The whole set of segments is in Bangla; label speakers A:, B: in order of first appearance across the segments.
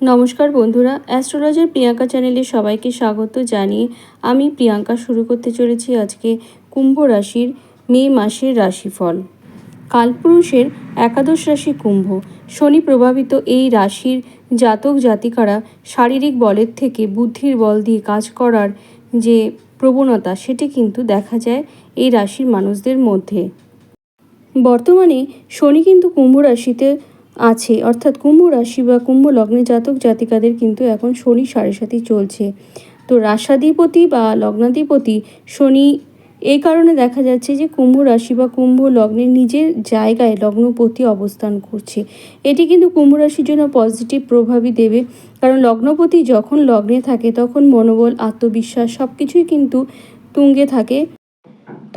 A: নমস্কার বন্ধুরা, অ্যাস্ট্রোলজার প্রিয়াঙ্কা চ্যানেলে সবাইকে স্বাগত জানিয়ে আমি প্রিয়াঙ্কা শুরু করতে চলেছি আজকে কুম্ভ রাশির মে মাসের রাশিফল। কালপুরুষের একাদশ রাশি কুম্ভ। শনি প্রভাবিত এই রাশির জাতক জাতিকারা শারীরিক বলের থেকে বুদ্ধির বল দিয়ে কাজ করার যে প্রবণতা, সেটি কিন্তু দেখা যায় এই রাশির মানুষদের মধ্যে। বর্তমানে শনি কিন্তু কুম্ভ রাশিতে আছে। অর্থাৎ কুম্ভ রাশি বা কুম্ভ লগ্নে জাতক জাতিকাদের কিন্তু এখন শনি সাড়ে সাথী চলছে। তো রাশাধিপতি বা লগ্নাধিপতি শনি এই কারণে দেখা যাচ্ছে যে কুম্ভ রাশি বা কুম্ভ লগ্নে নিজের জায়গায় লগ্নপতি অবস্থান করছে। এটি কিন্তু কুম্ভ রাশির জন্য পজিটিভ প্রভাবই দেবে। কারণ লগ্নপতি যখন লগ্নে থাকে তখন মনোবল, আত্মবিশ্বাস সব কিছুই কিন্তু তুঙ্গে থাকে।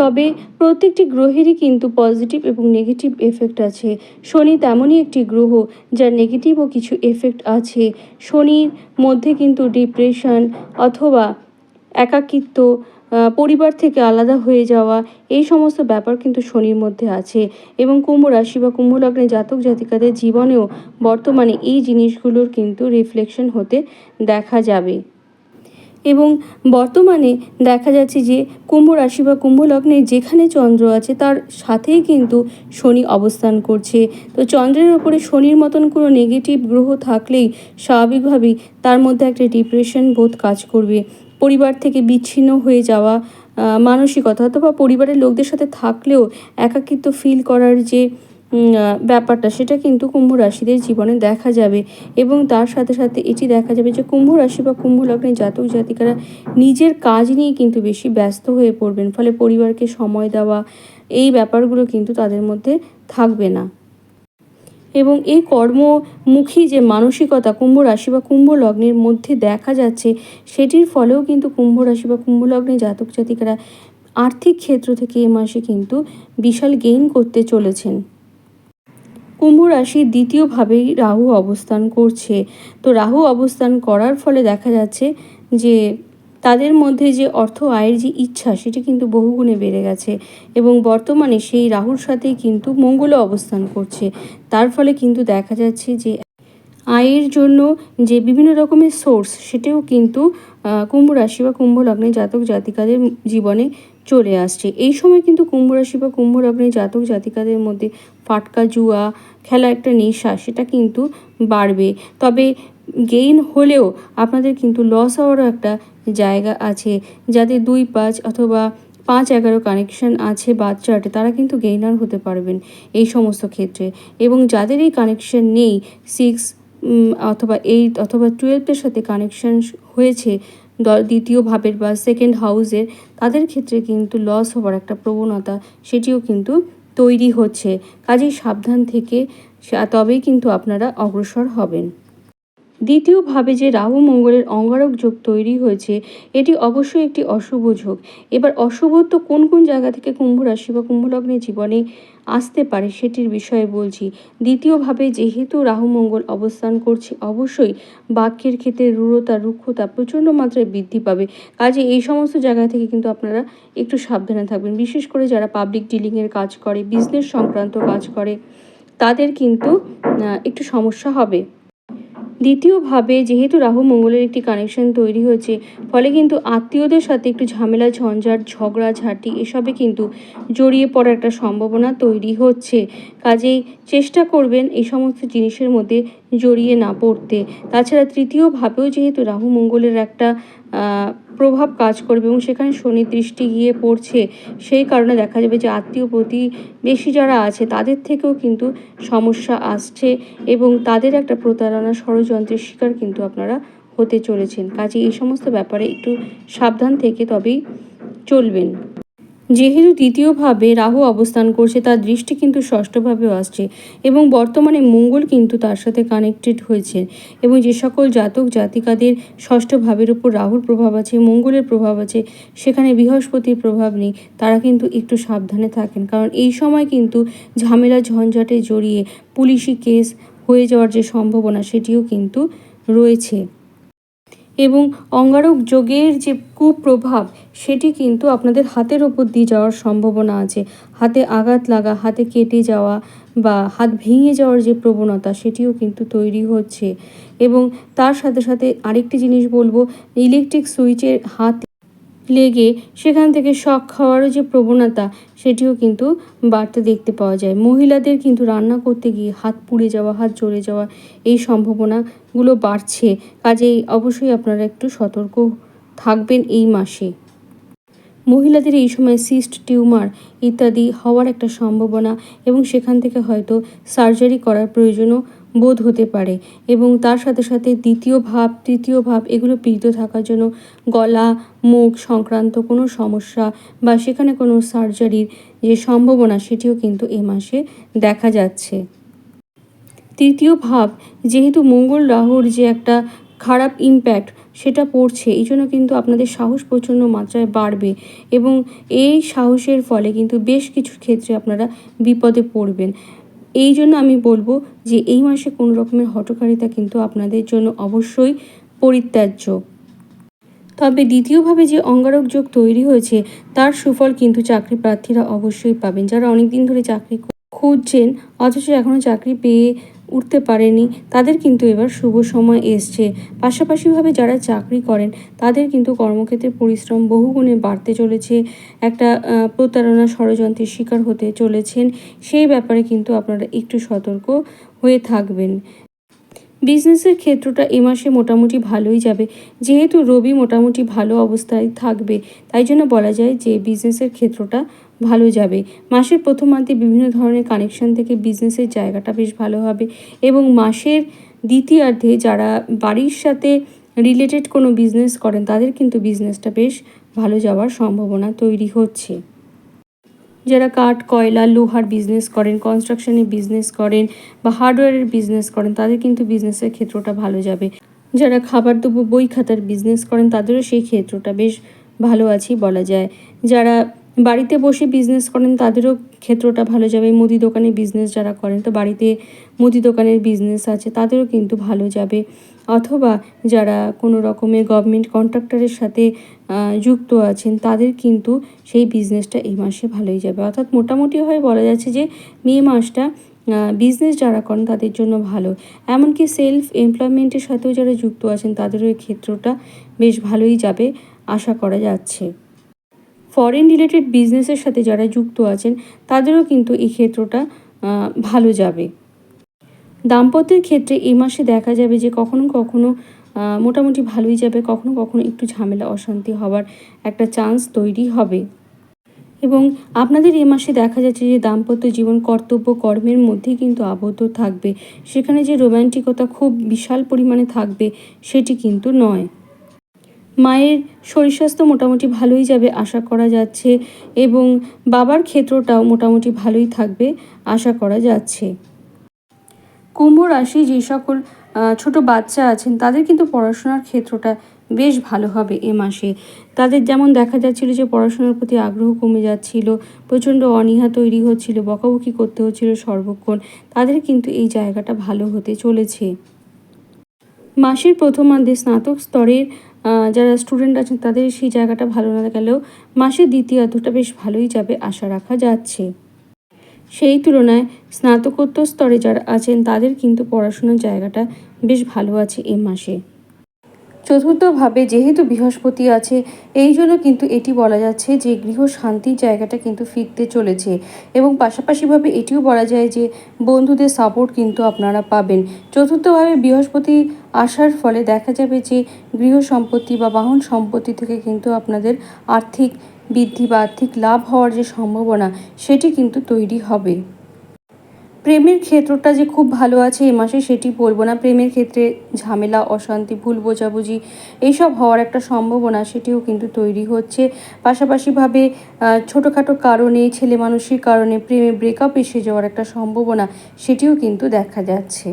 A: তবে প্রত্যেকটি গ্রহেরই কিন্তু পজিটিভ এবং নেগেটিভ এফেক্ট আছে। শনি তেমনই একটি গ্রহ, যার নেগেটিভও কিছু এফেক্ট আছে। শনির মধ্যে কিন্তু ডিপ্রেশন অথবা একাকিত্ব পরিবার থেকে আলাদা হয়ে যাওয়া, এই সমস্ত ব্যাপার কিন্তু শনির মধ্যে আছে। এবং কুম্ভ রাশি বা কুম্ভ লগ্নে জাতক জাতিকাদের জীবনেও বর্তমানে এই জিনিসগুলোর কিন্তু রিফ্লেকশন হতে দেখা যাবে। এবং বর্তমানে দেখা যাচ্ছে যে কুম্ভ রাশি বা কুম্ভ লগ্নে যেখানে চন্দ্র আছে তার সাথেই কিন্তু শনি অবস্থান করছে। তো চন্দ্রের ওপরে শনির মতন কোনো নেগেটিভ গ্রহ থাকলেই স্বাভাবিকভাবেই তার মধ্যে একটা ডিপ্রেশন বোধ কাজ করবে। পরিবার থেকে বিচ্ছিন্ন হয়ে যাওয়া মানসিকতা অথবা পরিবারের লোকদের সাথে থাকলেও একাকিত্ব ফিল করার যে ব্যাপারটা, সেটা কিন্তু কুম্ভ রাশিদের জীবনে দেখা যাবে এবং তার সাথে সাথে এটি দেখা যাবে যে কুম্ভ রাশি বা কুম্ভ লগ্নের জাতক জাতিকারা নিজের কাজ নিয়ে কিন্তু বেশি ব্যস্ত হয়ে পড়বেন, ফলে পরিবারকে সময় দেওয়া, এই ব্যাপারগুলো কিন্তু তাদের মধ্যে থাকবে না। এবং এই কর্মমুখী যে মানসিকতা কুম্ভ রাশি বা কুম্ভ লগ্নের মধ্যে দেখা যাচ্ছে, সেটির ফলেও কিন্তু কুম্ভ রাশি বা কুম্ভ লগ্নের জাতক জাতিকারা আর্থিক ক্ষেত্র থেকে এ মাসে কিন্তু বিশাল গেইন করতে চলেছেন। কুম্ভ রাশির দ্বিতীয়ভাবেই রাহু অবস্থান করছে। তো রাহু অবস্থান করার ফলে দেখা যাচ্ছে যে তাদের মধ্যে যে অর্থ আয়ের যে ইচ্ছা, সেটি কিন্তু বহুগুণে বেড়ে গেছে এবং বর্তমানে সেই রাহুর সাথেই কিন্তু মঙ্গলও অবস্থান করছে। তার ফলে কিন্তু দেখা যাচ্ছে যে আয়ের জন্য যে বিভিন্ন রকমের সোর্স সেটাও কিন্তু কুম্ভ রাশি বা কুম্ভ লগ্নে জাতক জাতিকাদের জীবনে চলে আসছে। এই সময় কিন্তু কুম্ভ রাশি বা কুম্ভ লগ্নে জাতক জাতিকাদের মধ্যে ফাটকা জুয়া, খেলা একটা নেশা, সেটা কিন্তু বাড়বে। তবে গেইন হলেও আপনাদের কিন্তু লস হওয়ারও একটা জায়গা আছে। যাদের দুই পাঁচ অথবা পাঁচ এগারো কানেকশন আছে বাচ্চাটে তারা কিন্তু গেইনার হতে পারবেন এই সমস্ত ক্ষেত্রে। এবং যাদের এই কানেকশন নেই সিক্স অথবা এইট অথবা টুয়েলভের সাথে কানেকশন হয়েছে দ্বিতীয় ভাবের বা সেকেন্ড হাউসের তাদের ক্ষেত্রে কিন্তু লস হওয়ার একটা প্রবণতা সেটিও কিন্তু তৈরি হচ্ছে। কাজেই সাবধান থেকে তবেই কিন্তু আপনারা অগ্রসর হবেন। দ্বিতীয়ভাবে যে রাহু মঙ্গলের অঙ্গারক যোগ তৈরি হয়েছে, এটি অবশ্যই একটি অশুভ যোগ। এবার অশুভত্ব কোন কোন জায়গা থেকে কুম্ভ রাশি বা কুম্ভ লগ্নের জীবনে আসতে পারে সেটির বিষয়ে বলছি। দ্বিতীয়ভাবে যেহেতু রাহু মঙ্গল অবস্থান করছে, অবশ্যই বাক্যের ক্ষেত্রে রূঢ়তা, রুক্ষতা প্রচণ্ড মাত্রায় বৃদ্ধি পাবে। কাজে এই সমস্ত জায়গা থেকে কিন্তু আপনারা একটু সাবধানে থাকবেন। বিশেষ করে যারা পাবলিক ডিলিংয়ের কাজ করে বিজনেস সংক্রান্ত কাজ করে, তাদের কিন্তু একটু সমস্যা হবে। দ্বিতীয়ভাবে, যেহেতু রাহু মঙ্গলের একটি কানেকশন তৈরি হয়েছে, ফলে কিন্তু আত্মীয়দের সাথে একটু ঝামেলা, ঝঞ্ঝাট, ঝগড়া, ঝাঁটি, এসবে কিন্তু জড়িয়ে পড়ার একটা সম্ভাবনা তৈরি হচ্ছে। কাজেই চেষ্টা করবেন এই সমস্ত জিনিসের মধ্যে জড়িয়ে না পড়তে। তাছাড়া তৃতীয়ভাবেও যেহেতু রাহু মঙ্গলের একটা প্রভাব কাজ করবে এবং সেখানে শনি দৃষ্টি গিয়ে পড়ছে, সেই কারণে দেখা যাবে যে আত্মীয় প্রতি বেশি যারা আছে তাদের থেকেও কিন্তু সমস্যা আসছে এবং তাদের একটা প্রতারণা ষড়যন্ত্রের শিকার কিন্তু আপনারা হতে চলেছেন। কাজে এই সমস্ত ব্যাপারে একটু সাবধান থেকে তবেই চলবেন। যেহেতু দ্বিতীয়ভাবে রাহু অবস্থান করছে, তার দৃষ্টি কিন্তু ষষ্ঠভাবেও আসছে এবং বর্তমানে মঙ্গল কিন্তু তার সাথে কানেক্টেড হয়েছে এবং যে সকল জাতক জাতিকাদের ষষ্ঠ ভাবের উপর রাহুর প্রভাব আছে, মঙ্গলের প্রভাব আছে, সেখানে বৃহস্পতির প্রভাব নেই, তারা কিন্তু একটু সাবধানে থাকেন। কারণ এই সময় কিন্তু ঝামেলা ঝঞ্ঝাটে জড়িয়ে পুলিশি কেস হয়ে যাওয়ার যে সম্ভাবনা, সেটিও কিন্তু রয়েছে। এবং অঙ্গারক যোগের যে কুপ্রভাব, সেটি কিন্তু আপনাদের হাতের ওপর দিয়ে যাওয়ার সম্ভাবনা আছে। হাতে আঘাত লাগা, হাতে কেটে যাওয়া বা হাত ভেঙে যাওয়ার যে প্রবণতা, সেটিও কিন্তু তৈরি হচ্ছে। এবং তার সাথে সাথে আরেকটি জিনিস বলব, ইলেকট্রিক সুইচের হাত লেগে সেখান থেকে শখ খাওয়ারও যে প্রবণতা, সেটিও কিন্তু বাড়তে দেখতে পাওয়া যায়। মহিলাদের কিন্তু রান্না করতে গিয়ে হাত পুড়ে যাওয়া, হাত জ্বলে যাওয়া এই সম্ভাবনাগুলো বাড়ছে। কাজেই অবশ্যই আপনারা একটু সতর্ক থাকবেন এই মাসে। মহিলাদের এই সময় সিস্ট টিউমার ইত্যাদি হওয়ার একটা সম্ভাবনা এবং সেখান থেকে হয়তো সার্জারি করার প্রয়োজনও বোধ হতে পারে। এবং তার সাথে সাথে দ্বিতীয় ভাব, তৃতীয় ভাব, এগুলো পীড়িত থাকার জন্য গলা, মুখ সংক্রান্ত কোনো সমস্যা বা সেখানে কোনো সার্জারির যে সম্ভাবনা, সেটিও কিন্তু এ মাসে দেখা যাচ্ছে। তৃতীয় ভাব, যেহেতু মঙ্গল রাহুর যে একটা খারাপ ইম্প্যাক্ট সেটা পড়ছে, এই জন্য কিন্তু আপনাদের সাহস প্রচণ্ড মাত্রায় বাড়বে এবং এই সাহসের ফলে কিন্তু বেশ কিছু ক্ষেত্রে আপনারা বিপদে পড়বেন। এই জন্য আমি বলব যে এই মাসে কোনো রকমের হটকারিতা কিন্তু আপনাদের জন্য অবশ্যই পরিত্যাজ্য। তবে দ্বিতীয়ভাবে যে অঙ্গারক যোগ তৈরি হয়েছে, তার সুফল কিন্তু চাকরি প্রার্থীরা অবশ্যই পাবেন। যারা অনেকদিন ধরে চাকরি খুঁজছেন, অথচ এখনও চাকরি পেয়ে উঠতে পারেনি। তাদের কিন্তু এবার শুভ সময় এসছে। পাশাপাশিভাবে যারা চাকরি করেন, তাদের কিন্তু কর্মক্ষেত্রে পরিশ্রম বহুগুণে বাড়তে চলেছে। একটা প্রতারণা ষড়যন্ত্রের শিকার হতে চলেছেন। সেই ব্যাপারে কিন্তু আপনারা একটু সতর্ক হয়ে থাকবেন। বিজনেসের ক্ষেত্রটা এ মাসে মোটামুটি ভালোই যাবে। যেহেতু রবি মোটামুটি ভালো অবস্থায় থাকবে, তাই জন্য বলা যায় যে বিজনেসের ক্ষেত্রটা ভালো যাবে। মাসের প্রথমার্ধে বিভিন্ন ধরনের কানেকশন থেকে বিজনেসের জায়গাটা বেশ ভালো হবে এবং মাসের দ্বিতীয়ার্ধে যারা বাড়ির সাথে রিলেটেড কোনো বিজনেস করেন, তাদের কিন্তু বিজনেসটা বেশ ভালো যাওয়ার সম্ভাবনা তৈরি হচ্ছে। যারা কাঠ, কয়লা, লোহার বিজনেস করেন কনস্ট্রাকশনের বিজনেস করেন বা হার্ডওয়্যারের বিজনেস করেন, তাদের কিন্তু বিজনেসের ক্ষেত্রটা ভালো যাবে। যারা খাবার দ্রব্য, বই খাতার বিজনেস করেন, তাদেরও সেই ক্ষেত্রটা বেশ ভালো আছেই বলা যায়। যারা বাড়িতে বসে বিজনেস করেন, তাদেরও ক্ষেত্রটা ভালো যাবে। মুদি দোকানে বিজনেস যারা করেন, তো বাড়িতে মুদি দোকানের বিজনেস আছে, তাদেরও কিন্তু ভালো যাবে। অথবা যারা কোনো রকমের গভর্নমেন্ট কন্ট্রাক্টরের সাথে যুক্ত আছেন, তাদের কিন্তু সেই বিজনেসটা এই মাসে ভালোই যাবে। অর্থাৎ মোটামুটিভাবে বলা যাচ্ছে যে, মে মাসটা বিজনেস যারা করেন, তাদের জন্য ভালো। এমনকি সেলফ এমপ্লয়মেন্টের সাথেও যারা যুক্ত আছেন, তাদেরও এই ক্ষেত্রটা বেশ ভালোই যাবে, আশা করা যাচ্ছে। ফরেন রিলেটেড বিজনেসের সাথে যারা যুক্ত আছেন, তাদেরও কিন্তু এই ক্ষেত্রটা ভালো যাবে। দাম্পত্যের ক্ষেত্রে এই মাসে দেখা যাবে যে কখনো কখনো মোটামুটি ভালোই যাবে, কখনো কখনো একটু ঝামেলা, অশান্তি হওয়ার একটা চান্স তৈরি হবে। এবং আপনাদের এ মাসে দেখা যাচ্ছে যে দাম্পত্য জীবন কর্তব্য কর্মের মধ্যেই কিন্তু আবদ্ধ থাকবে। সেখানে যে রোম্যান্টিকতা খুব বিশাল পরিমাণে থাকবে, সেটি কিন্তু নয়। মায়ের শরীর স্বাস্থ্য মোটামুটি ভালোই যাবে, আশা করা যাচ্ছে, এবং বাবার ক্ষেত্রটাও মোটামুটি ভালোই থাকবে, আশা করা যাচ্ছে। কুম্ভ রাশি যে সকল ছোট বাচ্চা আছেন, তাদের কিন্তু পড়াশোনার ক্ষেত্রটা বেশ ভালো হবে এ মাসে। তাদের যেমন দেখা যাচ্ছিল যে পড়াশোনার প্রতি আগ্রহ কমে যাচ্ছিল, প্রচণ্ড অনীহা তৈরি হচ্ছিল, বকাবকি করতে হচ্ছিল সর্বক্ষণ, তাদের কিন্তু এই জায়গাটা ভালো হতে চলেছে। মাসের প্রথমার্ধে স্নাতক স্তরের যারা স্টুডেন্ট আছেন, তাদের সেই জায়গাটা ভালো না গেলেও মাসে দ্বিতীয়ার্ধটা বেশ ভালোই যাবে আশা রাখা যাচ্ছে। সেই তুলনায় স্নাতকোত্তর স্তরে যারা আছেন, তাদের কিন্তু পড়াশোনার জায়গাটা বেশ ভালো আছে এ মাসে। চতুর্থভাবে যেহেতু বৃহস্পতি আছে, এই জন্য কিন্তু এটি বলা যাচ্ছে যে গৃহ শান্তির জায়গাটা কিন্তু ফিরতে চলেছে। এবং পাশাপাশিভাবে এটিও বলা যায় যে বন্ধুদের সাপোর্ট কিন্তু আপনারা পাবেন। চতুর্থভাবে বৃহস্পতি আসার ফলে দেখা যাবে যে গৃহ সম্পত্তি বা বাহন সম্পত্তি থেকে কিন্তু আপনাদের আর্থিক বৃদ্ধি বা আর্থিক লাভ হওয়ার যে সম্ভাবনা, সেটি কিন্তু তৈরি হবে। প্রেমের ক্ষেত্রটা যে খুব ভালো আছে এ মাসে সেটি বলব না। প্রেমের ক্ষেত্রে ঝামেলা, অশান্তি, ভুল বোঝাবুঝি এইসব হওয়ার একটা সম্ভাবনা সেটিও কিন্তু তৈরি হচ্ছে। পাশাপাশিভাবে ছোটোখাটো কারণে, ছেলে মানুষের কারণে প্রেমে ব্রেকআপ এসে যাওয়ার একটা সম্ভাবনা সেটিও কিন্তু দেখা যাচ্ছে।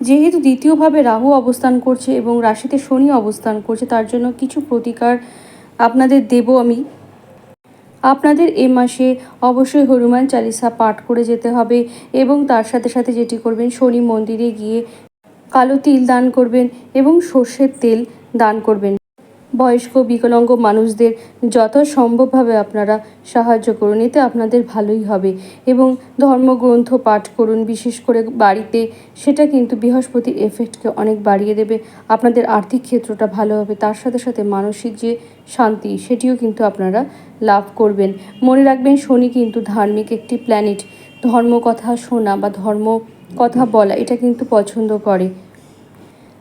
A: যেহেতু দ্বিতীয়ভাবে রাহু অবস্থান করছে এবং রাশিতে শনি অবস্থান করছে, তার জন্য কিছু প্রতিকার আপনাদের দেব আমি। আপনাদের এ মাসে অবশ্যই হনুমান চালিসা পাঠ করে যেতে হবে এবং তার সাথে সাথে যেটি করবেন শনি মন্দিরে গিয়ে কালো তিল দান করবেন এবং সর্ষের তেল দান করবেন। বয়স্ক, বিকলাঙ্গ মানুষদের যত সম্ভবভাবে আপনারা সাহায্য করুন, এতে আপনাদের ভালোই হবে। এবং ধর্মগ্রন্থ পাঠ করুন, বিশেষ করে বাড়িতে, সেটা কিন্তু বৃহস্পতির এফেক্টকে অনেক বাড়িয়ে দেবে। আপনাদের আর্থিক ক্ষেত্রটা ভালো হবে, তার সাথে সাথে মানসিক যে শান্তি, সেটিও কিন্তু আপনারা লাভ করবেন। মনে রাখবেন, শনি কিন্তু ধার্মিক একটি প্ল্যানেট ধর্ম কথা শোনা বা ধর্ম কথা বলা, এটা কিন্তু পছন্দ করে।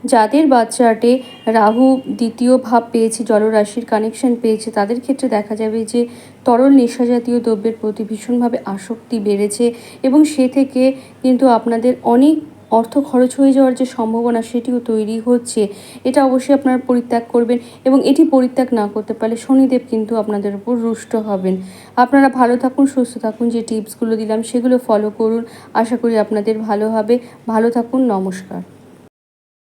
A: যাদের বাচ্চাটে রাহু দ্বিতীয় ভাব পেয়েছে, জলরাশির কানেকশন পেয়েছে, তাদের ক্ষেত্রে দেখা যাবে যে তরল নেশা জাতীয় দ্রব্যের প্রতি ভীষণভাবে আসক্তি বেড়েছে এবং সে থেকে কিন্তু আপনাদের অনেক অর্থ খরচ হয়ে যাওয়ার যে সম্ভাবনা সেটিও তৈরি হচ্ছে। এটা অবশ্যই আপনারা পরিত্যাগ করবেন এবং এটি পরিত্যাগ না করতে পারলে শনিদেব কিন্তু আপনাদের উপর রুষ্ট হবেন। আপনারা ভালো থাকুন, সুস্থ থাকুন, যে টিপসগুলো দিলাম সেগুলো ফলো করুন। আশা করি আপনাদের ভালো হবে। ভালো থাকুন, নমস্কার।